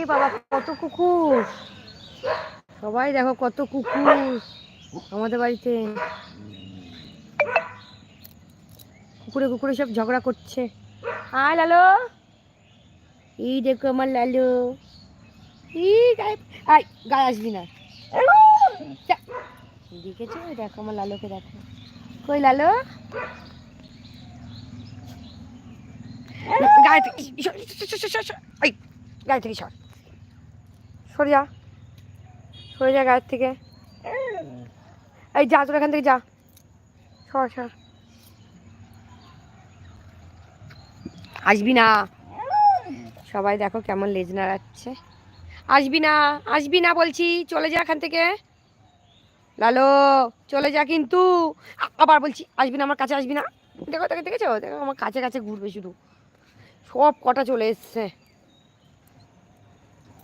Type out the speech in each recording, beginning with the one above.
ওরে বাবা কত কুকুর সবাই দেখো কত কুকুর আমাদের বাড়িতে কুকুরে কুকুরে সব ঝগড়া করছে আয় লালো এই দেখো আমার লালো ই গায়ে আয় গায়ে আসবি না দেখেছ দেখো আমার লালোকে দেখো কই লালো গায়ে থেকে গায়ে থেকে সর সরে যা সরে যা গায়ের থেকে। এই যা, তোর এখান থেকে যা। সর সর। আসবি না। সবাই দেখো কেমন লেজ নাড়াচ্ছে। আসবি না আসবি না বলছি, চলে যা এখান থেকে। লালো, চলে যা কিন্তু। আবার বলছি, আসবি না, আমার কাছে আসবি না। দেখো দেখো, দেখেছ? দেখো, আমার কাছে কাছে ঘুরবে শুধু। সব কটা চলে এসছে।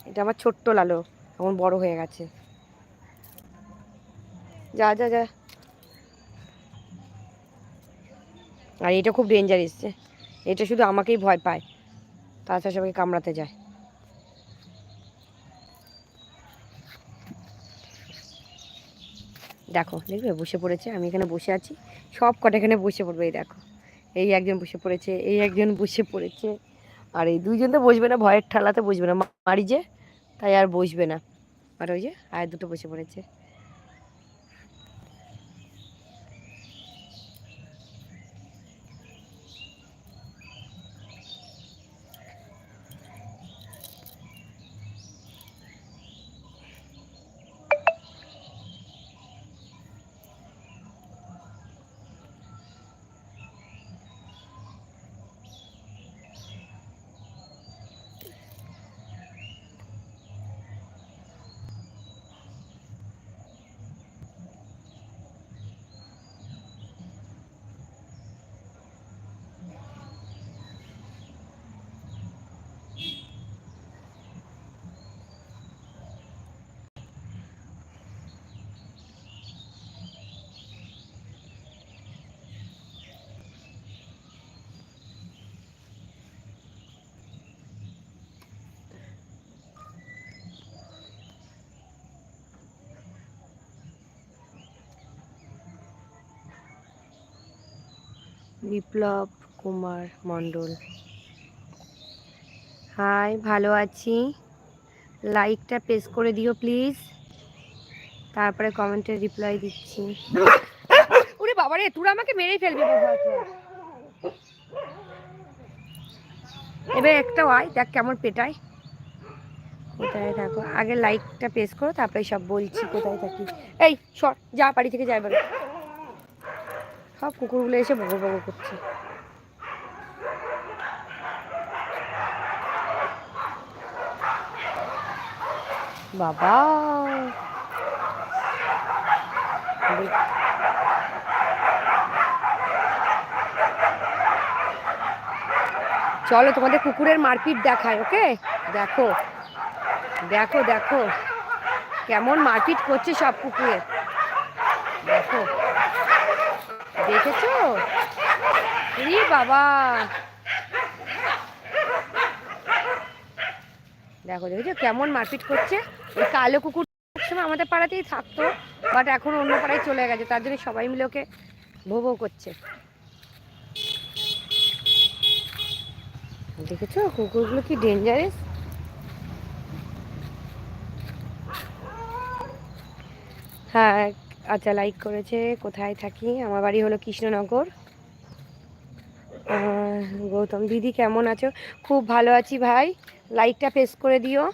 এটা আমার ছোট্ট লালো, এখন বড় হয়ে গেছে। যা যা যা। আর এটা খুব ডেঞ্জার এসছে এটা শুধু আমাকেই ভয় পায়। তাছাড়া সবাইকে কামড়াতে যায়। দেখো, দেখবে? বসে পড়েছে, আমি এখানে বসে আছি। সব কটা এখানে বসে পড়বে, এই দেখো। এই একজন বসে পড়েছে, এই একজন বসে পড়েছে। আর এই দুইজন তো বসবে না, ভয়ের ঠালাতে বসবে না। মারি যে তাই আর বসবে না। আর ওই যে আর দুটো বসে পড়েছে। বিপ্লব কুমার মণ্ডল। হাই ভালো আছি। লাইকটা প্রেস করে দিও প্লিজ তারপরে কমেন্টে রিপ্লাই দিচ্ছি। ওরে বাবা রে তোরা আমাকে মেরেই ফেলবি। এবার একটা আয়, দেখ কেমন পেটায়। কোথায় থাকো? আগে লাইকটা প্রেস করো, তারপরে সব বলছি কোথায় থাকি। এই, সর, যা বাড়ি থেকে যাই এবারে। সব কুকুরগুলো এসে বগো বগো করছে। বাবা! চলো তোমাদের কুকুরের মারপিট দেখায় ওকে? দেখো দেখো দেখো, কেমন মারপিট করছে সব কুকুরের। দেখো। দেখেছ? ই বাবা। দেখো, দেখেছ কেমন মারপিট করছে? ওই কালো কুকুর সময় আমাদের পাড়াতেই থাকতো, বাট এখন অন্য পাড়ায় চলে গেছে, তার জন্য সবাই মিলে ওকে ভো করছে। দেখেছ? কুকুরগুলো কি ডেঞ্জারাস হ্যাঁ আচ্ছা লাইক করেছে, কোথায় থাকি? আমার বাড়ি হলো কৃষ্ণনগর। গৌতম দিদি, কেমন আছো? খুব ভালো আছি ভাই। লাইকটা প্রেস করে দিও।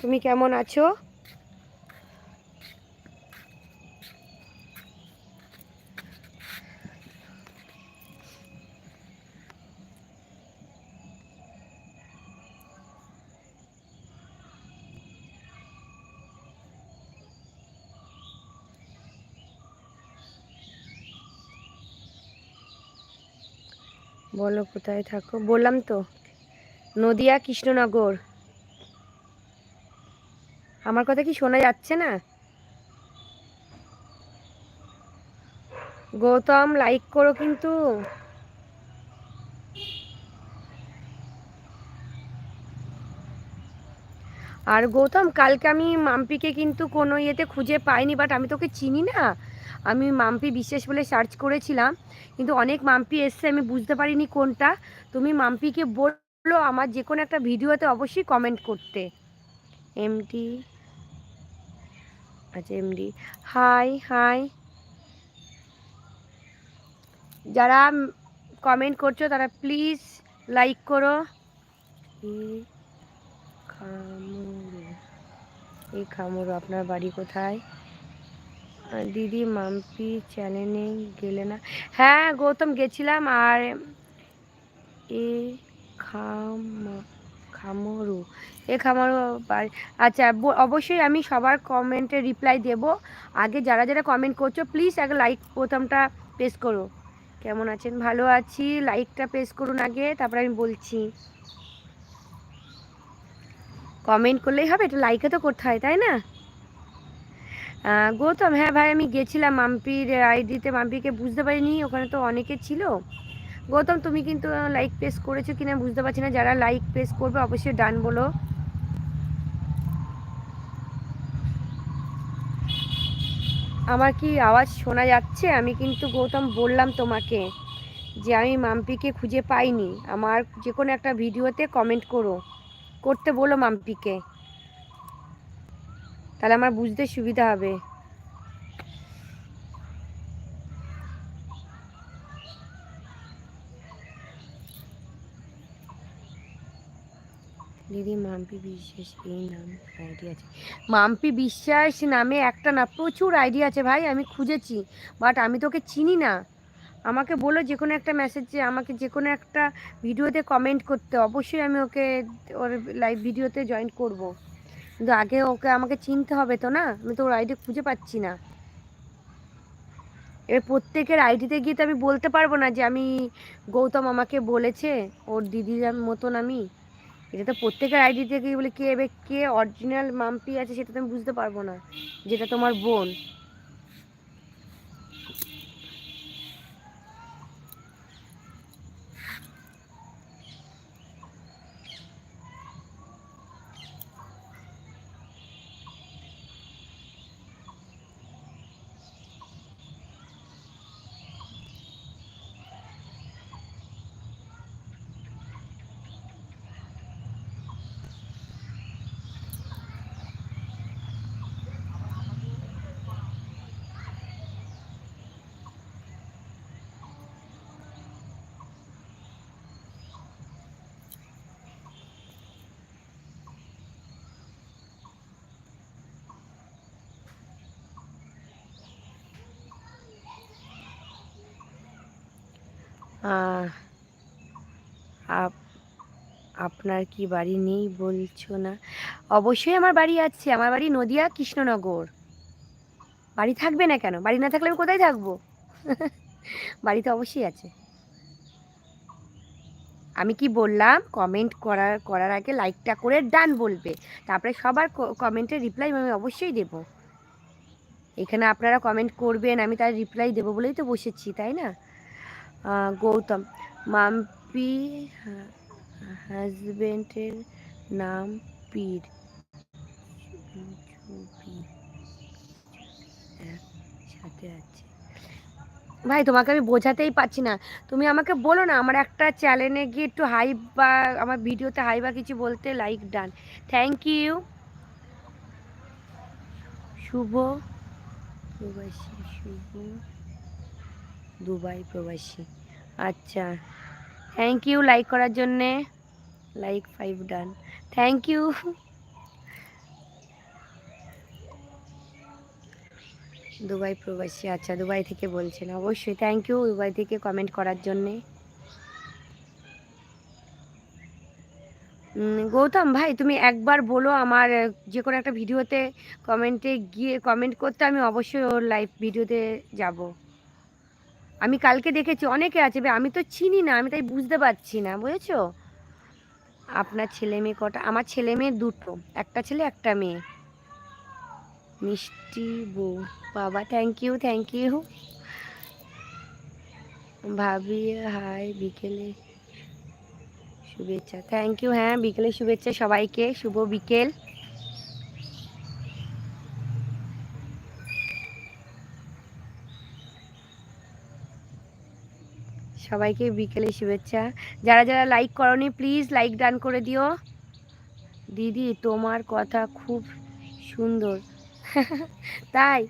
তুমি কেমন আছো? বলো, কোথায় থাকো? বললাম তো, নদিয়া কৃষ্ণনগর। আমার কথা কি শোনা যাচ্ছে না? গৌতম লাইক করো কিন্তু। আর গৌতম, কালকে আমি মাম্পিকে কিন্তু কোনো ইয়েতে খুঁজে পাইনি বাট আমি তোকে চিনি না। আমি মাম্পি বিশ্বাস বলে সার্চ করেছিলাম, কিন্তু অনেক মাম্পি এসছে, আমি বুঝতে পারিনি কোনটা। তুমি মাম্পিকে বলল আমার যে কোনো একটা ভিডিওতে অবশ্যই কমেন্ট করতে। এমডি আচ্ছা এমডি হাই হাই যারা কমেন্ট করছ, তারা প্লিজ লাইক করো। এই খামুরু, আপনার বাড়ি কোথায়? দিদি, মাম্পি চ্যানেলে গেলে না। হ্যাঁ গৌতম গেছিলাম আর এ খাম, খামরু, এ খামারু আচ্ছা অবশ্যই আমি সবার কমেন্টে রিপ্লাই দেব। আগে যারা যারা কমেন্ট করছ প্লিজ আগে লাইক প্রথমটা প্রেস করো। কেমন আছেন? ভালো আছি। লাইকটা প্রেস করুন আগে, তারপরে আমি বলছি। কমেন্ট করলেই হবে, এটা লাইকে তো করতে হয়, তাই না? গৌতম হ্যাঁ ভাই, আমি গেছিলাম মাম্পির আইডিতে, মাম্পিকে বুঝতে পারিনি, ওখানে তো অনেকে ছিল। গৌতম, তুমি কিন্তু লাইক প্রেস করেছ কিনা বুঝতে পারছি না, যারা লাইক প্রেস করবে অবশ্যই ডান বলো। আমার কি আওয়াজ শোনা যাচ্ছে? আমি কিন্তু গৌতম বললাম তোমাকে যে আমি মাম্পিকে খুঁজে পাইনি। আমার যে কোনো একটা ভিডিওতে কমেন্ট করো। করতে বলো মাম্পিকে। তাহলে আমার বুঝতে সুবিধা হবে। দিদি, মাম্পি বিশ্বাস, এই নাম আইডি আছে। মাম্পি বিশ্বাস নামে একটা না, প্রচুর আইডি আছে ভাই, আমি খুঁজেছি, বাট আমি তোকে চিনি না। আমাকে বলো যে কোনো একটা মেসেজে, আমাকে যে কোনো একটা ভিডিওতে কমেন্ট করতে। অবশ্যই আমি ওকে ওর লাইভ ভিডিওতে জয়েন করব। কিন্তু আগে ওকে আমাকে চিনতে হবে তো না? আমি তো ওর আইডি খুঁজে পাচ্ছি না। এবার প্রত্যেকের আইডিতে গিয়ে তো আমি বলতে পারব না যে আমি গৌতম আমাকে বলেছে, ওর দিদির মতন আমি। এটা তো প্রত্যেকের আইডিতে গিয়ে বলে কে এবার কে অরিজিনাল মাম্পি আছে সেটা তো আমি বুঝতে পারব না, যেটা তোমার বোন। আপনার কি বাড়ি নেই বলছো না? অবশ্যই আমার বাড়ি আছে। আমার বাড়ি নদিয়া, কৃষ্ণনগর। বাড়ি থাকবে না কেন? বাড়ি না থাকলে আমি কোথায় থাকব? বাড়ি তো অবশ্যই আছে। আমি কি বললাম? কমেন্ট করার করার আগে লাইকটা করে ডান বলবে। তারপরে সবার কমেন্টের রিপ্লাই আমি অবশ্যই দেব। এখানে আপনারা কমেন্ট করবেন, আমি তার রিপ্লাই দেবো বলেই তো বসেছি, তাই না? গৌতম। মাম্পি হাজবেন্ডের নাম পীর। সাথে আছে। ভাই, তোমাকে আমি বোঝাতেই পারছি না। তুমি আমাকে বলো না, আমার একটা চ্যানেলে গিয়ে একটু হাই বা আমার ভিডিওতে হাই বা কিছু বলতে like done thank you Shubho Shubho. Dubai প্রবাসী। আচ্ছা থ্যাংক ইউ লাইক করার জন্যে। Like five done thank you Dubai প্রবাসী আচ্ছা দুবাই থেকে বলছেন। অবশ্যই থ্যাংক ইউ দুবাই থেকে কমেন্ট করার জন্যে। গৌতম ভাই, তুমি একবার বলো আমার যে কোনো একটা ভিডিওতে কমেন্টে গিয়ে কমেন্ট করতে, আমি অবশ্যই ওর লাইভ ভিডিওতে যাব। আমি কালকে দেখেছি, অনেকে আছে আমি তো চিনি না, আমি তাই বুঝতে পারছি না, বুঝেছ? আপনার ছেলে মেয়ে কটা, আমার ছেলে মেয়ে দুটো, একটা ছেলে, একটা মেয়ে। মিষ্টি বউ, বাবা থ্যাংক ইউ থ্যাংক ইউ ভাবি হাই বিকেলে শুভেচ্ছা। থ্যাংক ইউ হ্যাঁ বিকেলে শুভেচ্ছা সবাইকে, শুভ বিকেল। সবাইকে বিকেলে শুভেচ্ছা। যারা যারা লাইক করনি প্লিজ লাইক ডান করে দিও। দিদি, তোমার কথা খুব সুন্দর। তাই,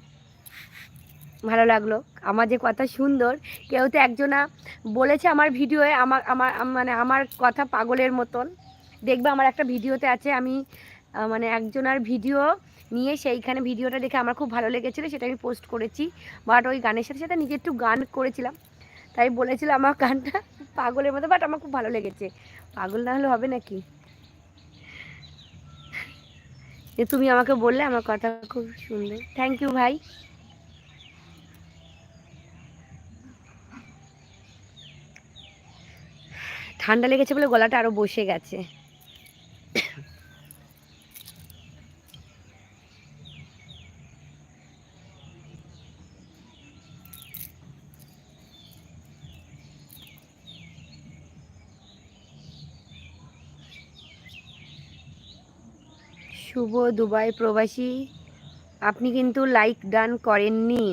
ভালো লাগল। আমার যে কথা সুন্দর, কেউ তো একজনা বলেছে আমার ভিডিওয়ে, আমার আমার মানে আমার কথা পাগলের মতন। দেখবে আমার একটা ভিডিওতে আছে, আমি মানে একজনার ভিডিও নিয়ে সেইখানে ভিডিওটা দেখে আমার খুব ভালো লেগেছিলো, সেটা আমি পোস্ট করেছি। বাট ওই গানের সাথে সাথে নিজে একটু গান করেছিলাম। তাই বলেছিল আমার গানটা পাগলের মতো বাট আমার খুব ভালো লেগেছে। পাগল না হলে হবে নাকি? যে তুমি আমাকে বললে আমার কথা খুব সুন্দর থ্যাংক ইউ ভাই। ঠান্ডা লেগেছে বলে গলাটা আরও বসে গেছে। শুভ দুবাই প্রবাসী। আপনি কিন্তু লাইক ডান করেননি।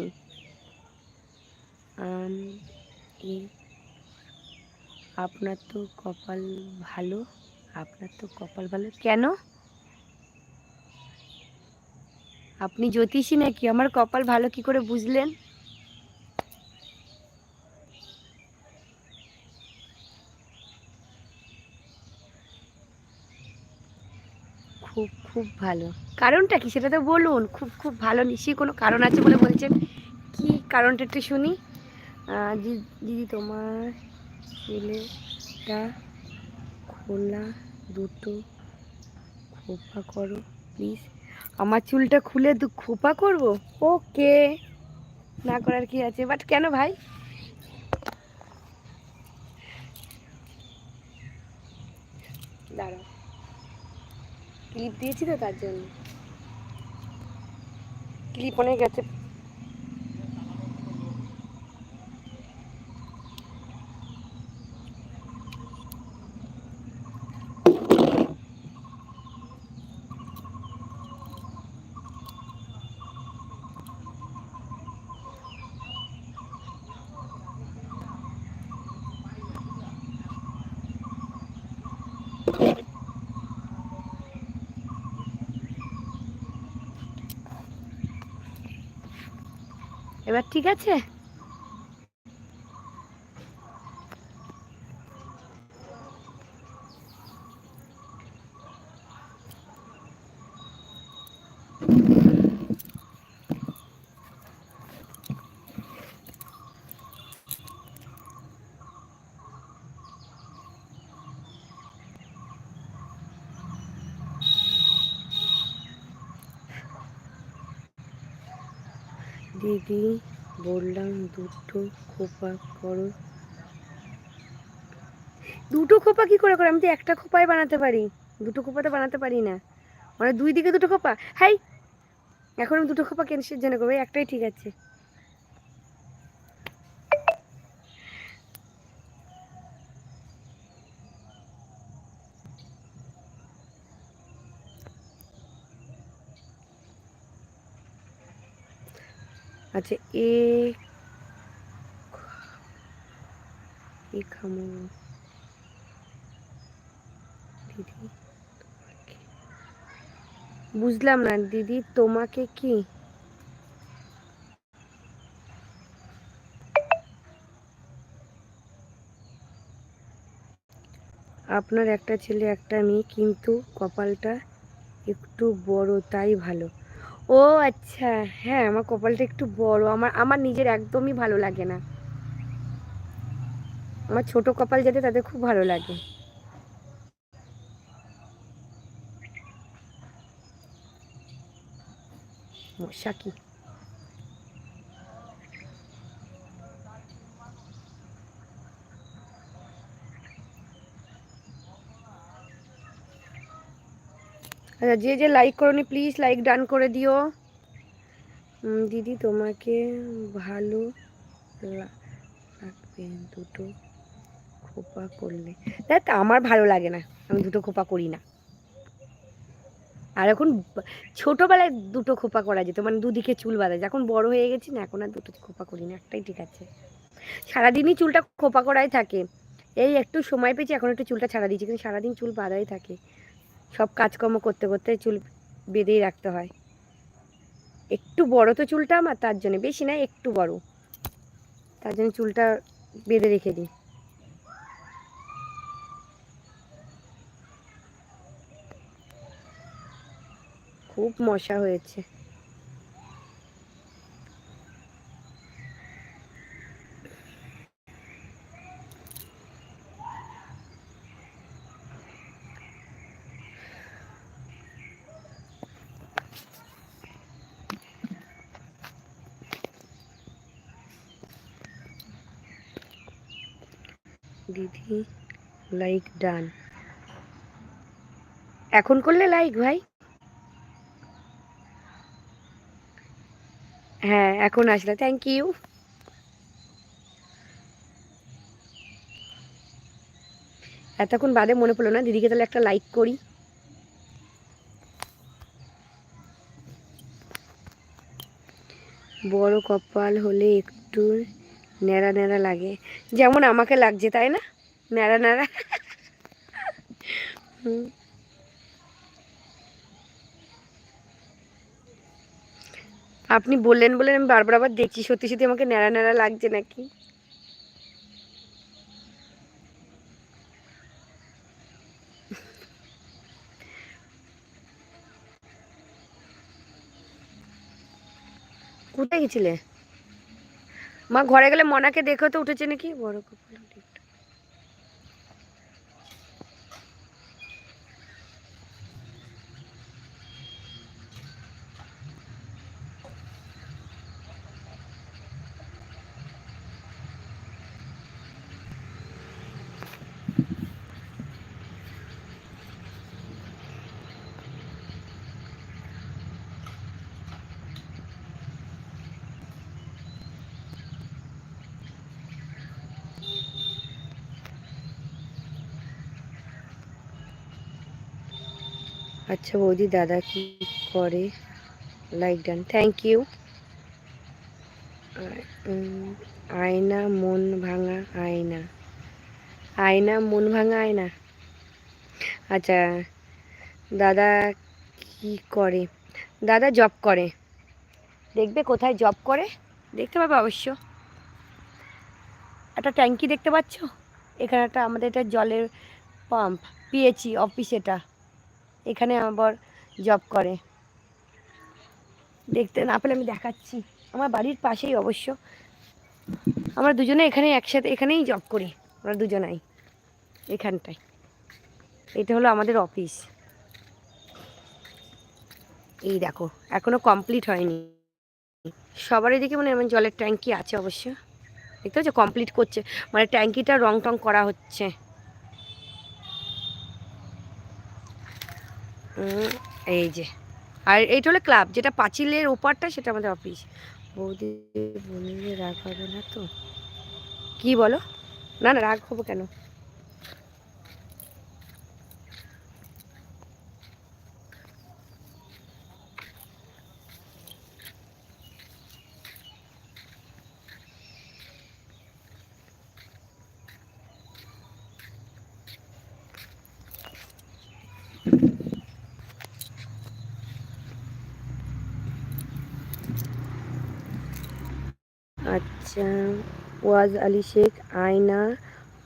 আপনার তো কপাল ভালো, আপনার তো কপাল ভালো। কেন? আপনি জ্যোতিষী নাকি? আমার কপাল ভালো কি করে বুঝলেন? খুব ভালো। কারণটা কি? সেটা তো বলুন। খুব খুব ভালো। নিশ্চয়ই কোনো কারণ আছে বলে বলছেন কি কারণটা একটু শুনি। দিদি তোমার ছেলেটা খোলা দুটো খোপা করো প্লিজ আমার চুলটা খুলে দু, খোপা করব? ওকে না করার কি আছে? বাট কেন ভাই? ক্লিপ দিয়েছি তো তার জন্য। ক্লিপ অনেক গেছে এবার ঠিক আছে দিদি দুটো খোপা করো। দুটো খোপা কি করে করে? আমি তো একটা খোপাই বানাতে পারি। দুটো খোপা তো বানাতে পারি না। মানে দুই দিকে দুটো খোপা? হাই! এখন আমি দুটো খোপা কেনসের জন্য করব একটাই ঠিক আছে। আচ্ছা এ তোমাকে। বুঝলাম না দিদি, তোমাকে কি? আপনার একটা ছেলে, একটা মেয়ে, কিন্তু কপালটা একটু বড়, তাই ভালো। ও আচ্ছা হ্যাঁ আমার কপালটা একটু বড়, আমার আমার নিজের একদমই ভালো লাগে না। আমার ছোট কপাল যাতে তাদের খুব ভালো লাগে। মশা কি আচ্ছা যে যে লাইক করনি প্লিজ লাইক ডান করে দিও। দিদি তোমাকে ভালো লাগবে দুটো। খোপা করলে। দেখ, আমার ভালো লাগে না। আমি দুটো খোপা করি না। আর এখন ছোটবেলায় দুটো খোপা করা যেত মানে দুদিকে চুল বাঁধা যখন বড় হয়ে গেছি না, এখন আর দুটো খোপা করি না, একটাই ঠিক আছে। সারাদিনই চুলটা খোপা করাই থাকে। এই একটু সময় পেয়েছি, এখন একটু চুলটা ছাড়া দিয়েছি, কিন্তু সারাদিন চুল বাঁধাই থাকে। সব কাজকর্ম করতে করতে চুল বেঁধেই রাখতে হয়। একটু বড় তো চুলটা আমার, তার জন্য। বেশি না, একটু বড়। তার জন্য চুলটা বেঁধে রেখে দিই। খুব মশা হয়েছে। দিদি লাইক ডান এখন করলে লাইক ভাই? হ্যাঁ এখন আসলে থ্যাংক ইউ এতক্ষণ বাদে মনে পড়ল না, দিদিকে তাহলে একটা লাইক করি। বড় কপাল হলে একটু ন্যাড়া ন্যাড়া লাগে। যেমন আমাকে লাগছে, তাই না? ন্যাড়া ন্যাড়া। হুম। আপনি বললেন বলেন আমি বারবার আবার দেখছি। সত্যি সত্যি আমাকে ন্যাড়া ন্যাড়া লাগছে নাকি? কোথায় গেছিলে? মা, ঘরে গেলে মনাকে দেখো তো উঠেছে নাকি? বড় কপাল আচ্ছা বৌদি, দাদা কি করে? লাইক ডান থ্যাংক ইউ আয়না, মন ভাঙা আয়না। আয়না, মন ভাঙা আয়না? আচ্ছা দাদা কি করে? দাদা জব করে। দেখবে কোথায় জব করে? দেখতে পাবে অবশ্য। একটা ট্যাঙ্কি দেখতে পাচ্ছ? এখানে একটা আমাদের এটা জলের পাম্প পিএইচই অফিস এটা। এখানে আবার জব করে। দেখতে না পেলে আমি দেখাচ্ছি। আমার বাড়ির পাশেই অবশ্য। আমরা দুজনে এখানে একসাথে, এখানেই জব করি। আমরা দুজনাই এখানটায়। এটা হলো আমাদের অফিস এই দেখো, এখনও কমপ্লিট হয়নি। সবার এদিকে মানে এমন জলের ট্যাঙ্কি আছে অবশ্য। দেখতে পাচ্ছ? কমপ্লিট করছে। মানে ট্যাঙ্কিটা রং টং করা হচ্ছে। এই যে। আর এইটা হলো ক্লাব, যেটা পাঁচিলের ওপারটা, সেটা আমাদের অফিস বৌদি বলে রাগ হবে না তো। কি বলো? না না, রাগ হব কেন আচ্ছা ওয়াজ আলী শেখ আয়না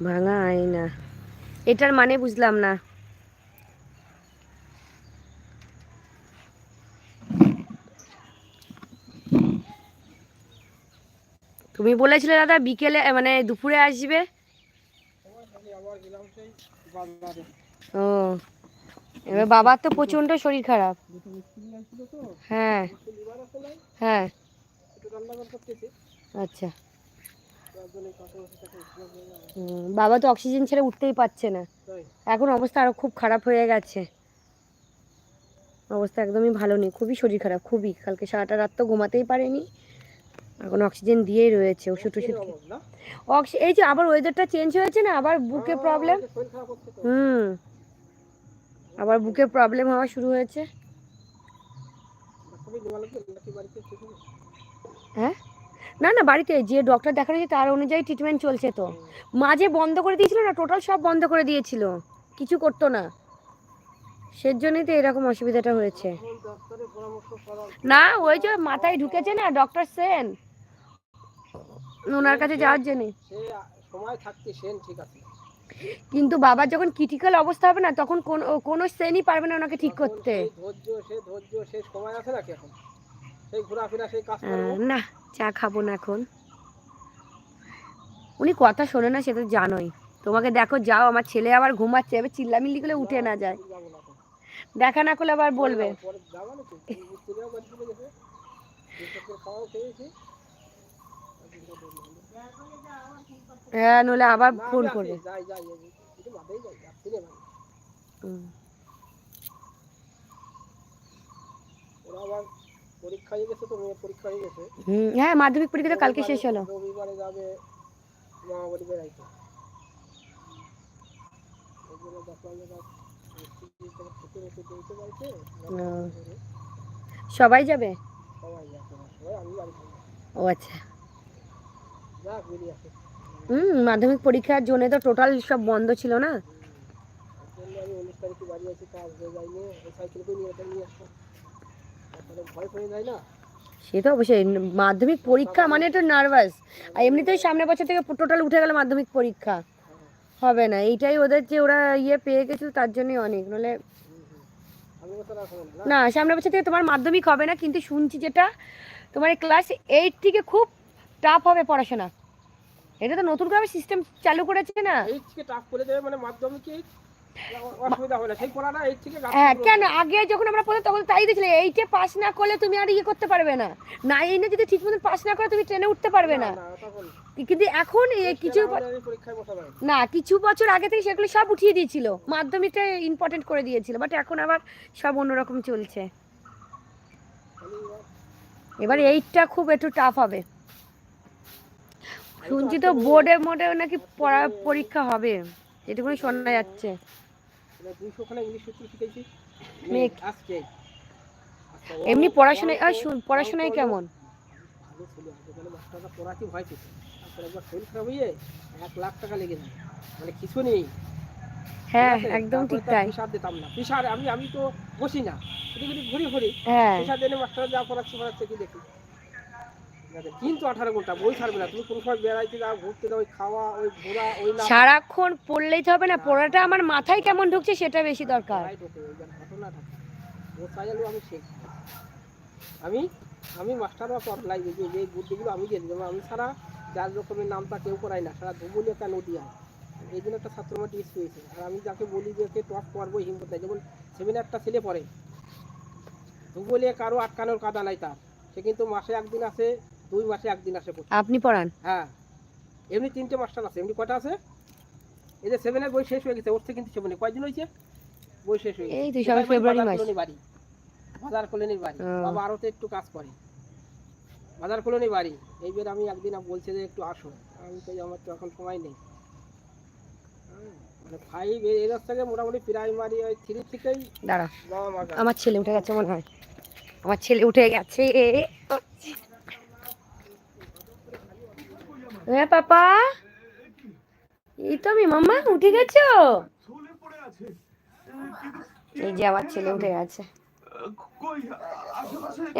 ভাঙা আয়না এটার মানে বুঝলাম না। তুমি বলেছিলে দাদা বিকেলে মানে দুপুরে আসবে? ও, এবার বাবার তো প্রচণ্ড শরীর খারাপ। হ্যাঁ হ্যাঁ। আচ্ছা। বাবা তো অক্সিজেন ছেড়ে উঠতেই পারছে না। এখন অবস্থা আরও খুব খারাপ হয়ে গেছে। অবস্থা একদমই ভালো নেই খুবই শরীর খারাপ খুবই। কালকে সারাটা রাত তো ঘুমাতেই পারেনি। এখন অক্সিজেন দিয়েই রয়েছে ওষুধ টষুধ এই যে আবার ওয়েদারটা চেঞ্জ হয়েছে না আবার বুকে প্রবলেম হুম। আবার বুকে প্রবলেম হওয়া শুরু হয়েছে। হ্যাঁ? না না, বাড়িতে যে ডক্টর দেখানো হয়েছে তার অনুযায়ী ট্রিটমেন্ট চলছে তো। মাঝে বন্ধ করে দিয়েছিল না টোটাল সব বন্ধ করে দিয়েছিল। কিছু করতো না। সেজন্যই তো এরকম অসুবিধাটা হয়েছে। না, ওই যে মাথায় ঢুকেছে না ডক্টর সেন। ওনার কাছে যাওয়ার জন্য। কিন্তু বাবার যখন ক্রিটিক্যাল অবস্থা হবে না, তখন কোন, কোনো সেনই পারবে না ওনাকে ঠিক করতে। ধৈর্য, সে ধৈর্য, সে সময় আছে নাকি এখন? না চা খাব না এখন। উনি কথা শোনে না সেটা জানোই। তোমাকে দেখো যাও আমার ছেলে আবার ঘুমাচ্ছে এবার চিল্লামিল্লি করে উঠে না যায়। দেখা না করলে আবার বলবে। তো হ্যাঁ নলে আবার ফোন করবে। ওরা আবার পরীক্ষা হয়ে গেছে তো মেয়ের পরীক্ষা হয়ে গেছে। হুম হ্যাঁ মাধ্যমিক পরীক্ষা তো কালকে শেষ হলো। রবিবারে- যাবে মামা বাড়ি বেড়াইতে বাড়িতে হুম। সবাই যাবে? ও আচ্ছা। হুম মাধ্যমিক পরীক্ষার জন্য তো টোটাল সব বন্ধ ছিল না? আমি উনিশ তারিখে বাড়ি আছি কাজ হয়ে যায়নি সাইকেল নিয়ে নিয়ে আসব তারপরে ভয় হয়ে যায় না সে তো অবশ্যই মাধ্যমিক পরীক্ষা মানে একটু নার্ভাস আর এমনিতেই সামনের বছর থেকে টোটাল উঠে গেল মাধ্যমিক পরীক্ষা। হবে না এইটাই ওদের যে ওরা ইয়ে পেয়ে গেছিল তার জন্যই অনেক নলে শোনেন না না? সামনের বছর থেকে তোমার মাধ্যমিক হবে না কিন্তু শুনছি যেটা তোমার ক্লাস এইট থেকে খুব টাফ হবে পড়াশোনা। এটা তো নতুন করে সিস্টেম চালু করেছে না। টাফ করে দেবে মানে মাধ্যমিকে না। হ্যাঁ কেন? আগে যখন আমরা পড়তাম তখন তাই দিয়েছিলে। এইটে পাস না করলে তুমি আর ইয়ে করতে পারবে না। নাইনে যদি ঠিক মতো পাস না করে তুমি ট্রেনে উঠতে পারবে না। না কিন্তু এখন কিছু এই না। না কিছু বছর আগে থেকে সেগুলো সব উঠিয়ে দিয়েছিল। মাধ্যমিকটা ইম্পর্টেন্ট করে দিয়েছিল বাট এখন আবার সব অন্যরকম চলছে। এবার এইটটা খুব একটু টাফ হবে। শুনছি তো বোর্ডে মোডে নাকি পড়া পরীক্ষা হবে যেটুকুনি শোনা যাচ্ছে। দুইশো খানা ইংলিশ সূত্র শিখেছি। মেঘ। আজকে। আচ্ছা, এমনি পড়াশোনায় আর শুন পড়াশোনায় কেমন? ভালো ছিল আগে মানে মাস্টারটা পড়াতে ভয় পেত। তারপরে একবার শরীর খারাপ হয়ে এক লাখ টাকা লেগে যায়। মানে কিছু নেই। হ্যাঁ একদম ঠিক তাই। দিতাম না। পিসার আমি আমি তো বসি না। ঘুরি ঘুরি ঘুরি। হ্যাঁ। পিসার মাস্টার যা পড়াচ্ছে পড়াচ্ছে কি দেখি? কিন্তু আঠারো ঘণ্টা বই ছাড়বে না। তুমি কোনো সময় বেড়াইতে যাও ঘুরতে যাও ওই খাওয়া ওই ঘোরা ওই না সারাক্ষণ পড়লেই তো হবে না পড়াটা আমার মাথায় কেমন ঢুকছে সেটা বেশি দরকার। আমি শেখ আমি আমি মাস্টার বা পড়লাই যে যে বুদ্ধিগুলো আমি দিয়ে দিই আমি সারা যার রকমের নামটা কেউ করাই না সারা ধুবুলিয়া কেন দিয়ায় এই জন্য একটা ছাত্র আমার টিস পেয়েছে। আর আমি যাকে বলি যে ওকে টপ করব হিম্মত নাই। যেমন সেভেনে একটা ছেলে পড়ে। ধুবুলিয়া কারও আটকানোর কাদা নাই তার। সে কিন্তু মাসে একদিন আসে দুই মাসে একদিন আসে। আপনি পড়ান? হ্যাঁ। এমনি তিনটে মাস্টার আছে এমনি কটা আছে? এই যে সেভেনের বই শেষ হয়ে গেছে ওর থেকে কিন্তু সেভেনে কয়দিন হয়েছে? বই শেষ হয়ে গেছে। এই তো সবে? ফেব্রুয়ারি মাস। বাড়ি। বাজার কলোনির বাড়ি। বাবা আরও তো একটু কাজ করে। বাজার কলোনি বাড়ি। এইবার আমি একদিন বলছে যে একটু আসো। আমি তো আমার তো এখন সময় নেই। মানে ফাইভ থেকে মোটামুটি প্রাইমারি ওই থ্রি থেকেই দাঁড়া আমার ছেলে উঠে গেছে মনে হয়। আমার ছেলে উঠে গেছে। হ্যাঁ পাপা, এই তো আমি, মাম্মা, উঠে গেছো? এই যে আমার ছেলে উঠে গেছে।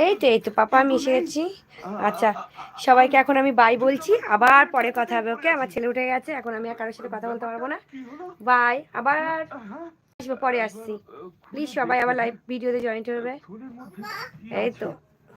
এই তো এই তো, পাপা, আমি এসে গেছি। আচ্ছা সবাইকে এখন আমি বাই বলছি। আবার পরে কথা হবে ওকে আমার ছেলে উঠে গেছে, এখন আমি আর কারোর সাথে কথা বলতে পারব না। বাই আবার পরে আসছি। প্লিজ সবাই আবার লাইভ ভিডিওতে জয়েন্ট হবে এই তো।